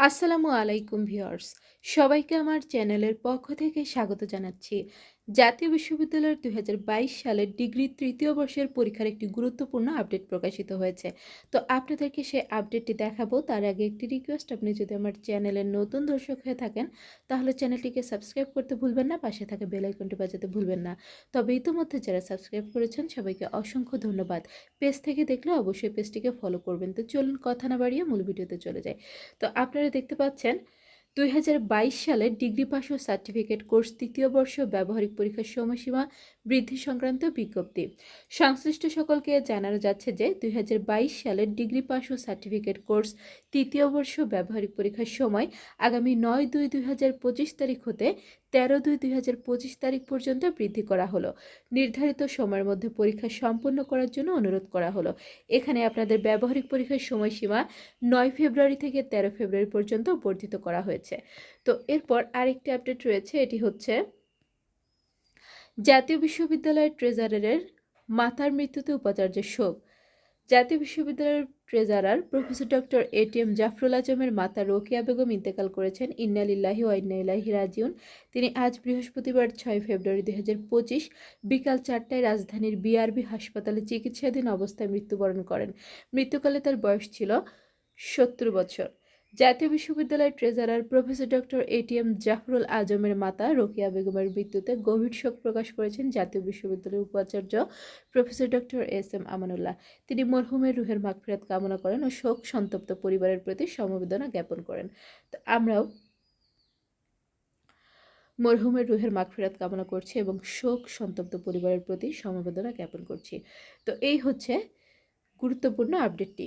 আসসালামু আলাইকুম ভিওর্স সবাইকে আমার চ্যানেলের পক্ষ থেকে স্বাগত জানাচ্ছি। জাতীয় বিশ্ববিদ্যালয়ের দুই হাজার বাইশ সালের ডিগ্রি তৃতীয় বর্ষের পরীক্ষার একটি গুরুত্বপূর্ণ আপডেট প্রকাশিত হয়েছে। তো আপনাদেরকে সেই আপডেটটি দেখাবো। তার আগে একটি রিকোয়েস্ট আপনি যদি আমার চ্যানেলের নতুন দর্শক হয়ে থাকেন, তাহলে চ্যানেলটিকে সাবস্ক্রাইব করতে ভুলবেন না, পাশে থাকা বেল আইকনটি বাজাতে ভুলবেন না। তবে ইতিমধ্যে যারা সাবস্ক্রাইব করেছেন, সবাইকে অসংখ্য ধন্যবাদ। পেজ থেকে দেখলে অবশ্যই পেজটিকে ফলো করবেন। তো চলুন কথা না বাড়িয়ে মূল ভিডিওতে চলে যায় তো আপনারা দেখতে পাচ্ছেন দুই সালে ডিগ্রি পাস ও সার্টিফিকেট কোর্স তৃতীয় বর্ষ ব্যবহারিক পরীক্ষার সময়সীমা বৃদ্ধি সংক্রান্ত বিজ্ঞপ্তি। সংশ্লিষ্ট সকলকে জানানো যাচ্ছে যে দুই সালের ডিগ্রি পাস ও সার্টিফিকেট কোর্স তৃতীয় বর্ষ ব্যবহারিক পরীক্ষার সময় আগামী নয় দুই দুই তারিখ হতে তেরো দুই দুই হাজার পঁচিশ তারিখ পর্যন্ত বৃদ্ধি করা হলো। নির্ধারিত সময়ের মধ্যে পরীক্ষা সম্পন্ন করার জন্য অনুরোধ করা হলো। এখানে আপনাদের ব্যবহারিক পরীক্ষার সময়সীমা নয় ফেব্রুয়ারি থেকে তেরো ফেব্রুয়ারি পর্যন্ত বর্ধিত করা হয়েছে। তো এরপর আরেকটি আপডেট রয়েছে, এটি হচ্ছে, জাতীয় বিশ্ববিদ্যালয়ের ট্রেজারারের মাতার মৃত্যুতে উপাচার্যের শোক। জাতীয় বিশ্ববিদ্যালয়ের treasurer professor doctor A T M Jafrul আজমের মাতা রোকিয়া বেগম ইন্তেকাল করেছেন ইন্নালিল্লাহি ও ইন্নাইলাহি রাজিউন। তিনি আজ বৃহস্পতিবার ছয় ফেব্রুয়ারি দুই হাজার পঁচিশ বিকাল চারটায় রাজধানীর বিআরবি হাসপাতালে চিকিৎসাধীন অবস্থায় মৃত্যুবরণ করেন। মৃত্যুকালে তার বয়স ছিল সত্তর বছর। জাতীয় বিশ্ববিদ্যালয়ের treasurer professor doctor ATM Jafrul আজমের মাতা রোকিয়া বেগমের মৃত্যুতে গভীর শোক প্রকাশ করেছেন জাতীয় বিশ্ববিদ্যালয়ের উপাচার্য professor doctor S M Amanullah. তিনি মরহুমের রুহের মাগফিরাত কামনা করেন ও শোক সন্তপ্ত পরিবারের প্রতি সমবেদনা জ্ঞাপন করেন। তো আমরাও মরহুমের রুহের মাগফিরাত কামনা করছি এবং শোক সন্তপ্ত পরিবারের প্রতি সমবেদনা জ্ঞাপন করছি। তো এই হচ্ছে গুরুত্বপূর্ণ আপডেটটি।